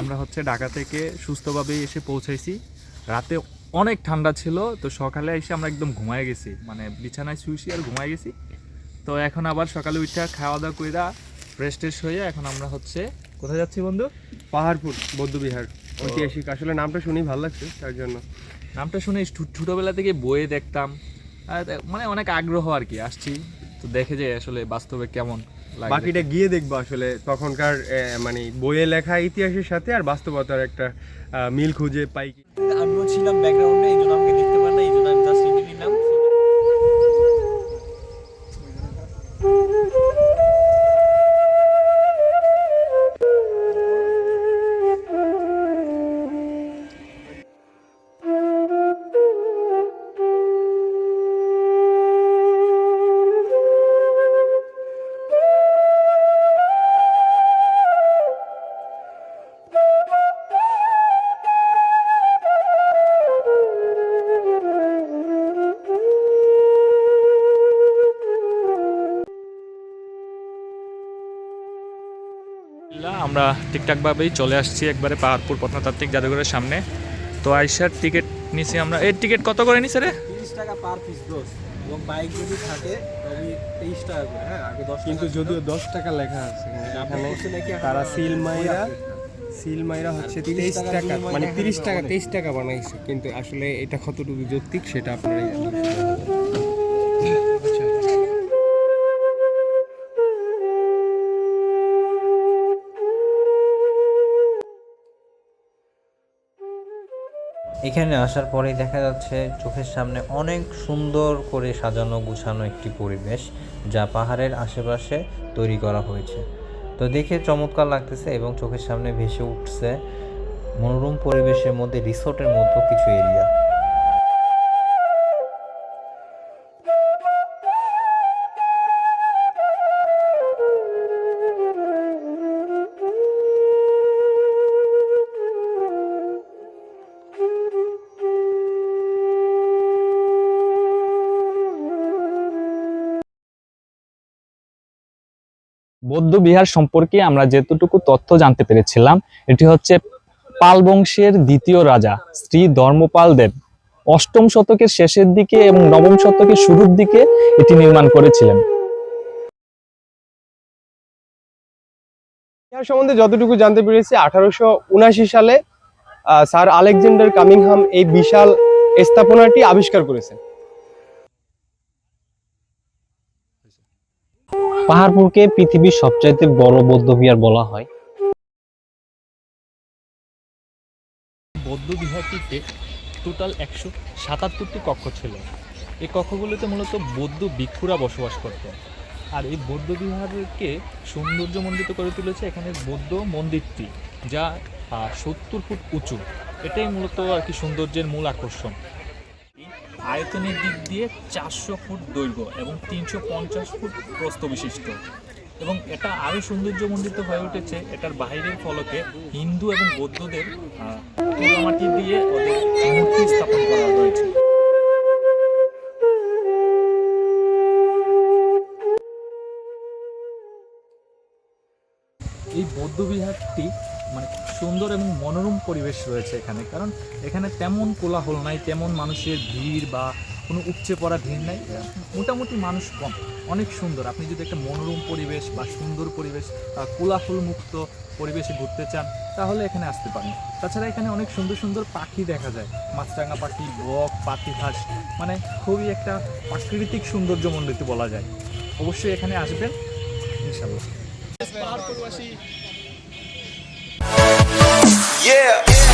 আমরা হচ্ছে ঢাকা থেকে সুস্থভাবে এসে পৌঁছাইছি। রাতে অনেক ঠান্ডা ছিল তো সকালে এসে আমরা একদম ঘুমায় গেছি। মানে বিছানায় শুয়েছি আর ঘুমায় গেছি। তো এখন আবার সকালে উঠে খাওয়া দাওয়া কইরা ফ্রেশ ট্রেশ হয়ে এখন আমরা হচ্ছে কোথায় যাচ্ছি বন্ধু? পাহাড়পুর বৌদ্ধবিহার ঐতিহাসিক। আসলে নামটা শুনেই ভালো লাগছে তার জন্য। নামটা শুনে ছোটোবেলা থেকে বইয়ে দেখতাম। মানে অনেক আগ্রহ আর কি আসছি। তো দেখে যে আসলে বাস্তবে কেমন। বাকিটা গিয়ে দেখব আসলে তখনকার আহ, মানে বইয়ে লেখা ইতিহাসের সাথে আর বাস্তবতার একটা আহ, মিল খুঁজে পাই কি। আমিও ছিলাম ব্যাকগ্রাউন্ডে এই জন্য আমাকে আমরা ঠিকঠাকভাবেই চলে আসছি একবারে পাহাড়পুর প্রত্নতাত্ত্বিক জাদুঘরের সামনে। তো আইসার টিকিট নিছি আমরা। এর টিকিট কত করে নিছে রে? তিরিশ টাকা পার পিস দোষ এবং বাইক যদি থাকে তবে তেইশ টাকা করে। হ্যাঁ আগে দশ কিন্তু যদিও দশ টাকা লেখা আছে আপনার এখানে তারা সিল মাইরা সিল মাইরা হচ্ছে 30 তেইশ টাকা টাকা। মানে তিরিশ টাকা তেইশ টাকা বানাইছে। কিন্তু আসলে এটা কতটুকু যৌক্তিক সেটা আপনারাই এখানে আসার পরেই দেখা যাচ্ছে চোখের সামনে অনেক সুন্দর করে সাজানো গুছানো একটি পরিবেশ যা পাহাড়ের আশেপাশে তৈরি করা হয়েছে। তো দেখে চমৎকার লাগতেছে এবং চোখের সামনে ভেসে উঠছে মনোরম পরিবেশের মধ্যে, রিসোর্টের মতো কিছু এরিয়া। বৌদ্ধ বিহার সম্পর্কে আমরা যেতটুকু তথ্য জানতে পেরেছিলাম, এটি হচ্ছে পাল বংশের দ্বিতীয় রাজা, শ্রী ধর্মপাল দেব। অষ্টম শতকের শেষের দিকে এবং নবম শতকের শুরুর দিকে এটি নির্মাণ করেছিলেন। ইতিহাস সম্বন্ধে যতটুকু জানতে পেরেছি, আঠারোশো সালে স্যার আলেকজান্ডার কামিংহাম এই বিশাল স্থাপনাটি আবিষ্কার করেছেন। পাহাড়পুরকে পৃথিবীর সবচাইতে বড় বৌদ্ধবিহার বলা হয়। বৌদ্ধ বিহারটিতে টোটাল একশো সাতাত্তরটি কক্ষ ছিল। এই কক্ষগুলোতে মূলত বৌদ্ধ ভিক্ষুরা বসবাস করতেন। আর এই বৌদ্ধ বিহারকে সৌন্দর্যমণ্ডিত করে তুলেছে এখানে বৌদ্ধ মন্দিরটি, যা সত্তর ফুট উঁচু। এটাই মূলত আর কি সৌন্দর্যের মূল আকর্ষণ। আয়তনের দিক দিয়ে চারশো ফুট দৈর্ঘ্য এবং তিনশো পঞ্চাশ ফুট প্রস্থ বিশিষ্ট। এবং এটা আরও সৌন্দর্যমণ্ডিত হয়ে উঠেছে, এটার বাইরের ফলকে হিন্দু এবং বৌদ্ধদের পোড়ামাটি দিয়ে মূর্তি স্থাপন করা হয়েছে। এই বৌদ্ধ বিহারটি মানে সুন্দর এবং মনোরম পরিবেশ রয়েছে এখানে। কারণ এখানে তেমন কোলাহল নাই, তেমন মানুষের ভিড় বা কোনো উপচে পড়া ভিড় নাই। মোটামুটি মানুষ কম, অনেক সুন্দর। আপনি যদি একটা মনোরম পরিবেশ বা সুন্দর পরিবেশ কোলাহল মুক্ত পরিবেশে ঘুরতে চান, তাহলে এখানে আসতে পারেন। তাছাড়া এখানে অনেক সুন্দর সুন্দর পাখি দেখা যায়। মাছরাঙা পাখি, বক, পাখি ঘাস মানে খুবই একটা প্রাকৃতিক সৌন্দর্যমণ্ডিত বলা যায়। অবশ্যই এখানে আসবেন ইনশাল্লাহ Yeah.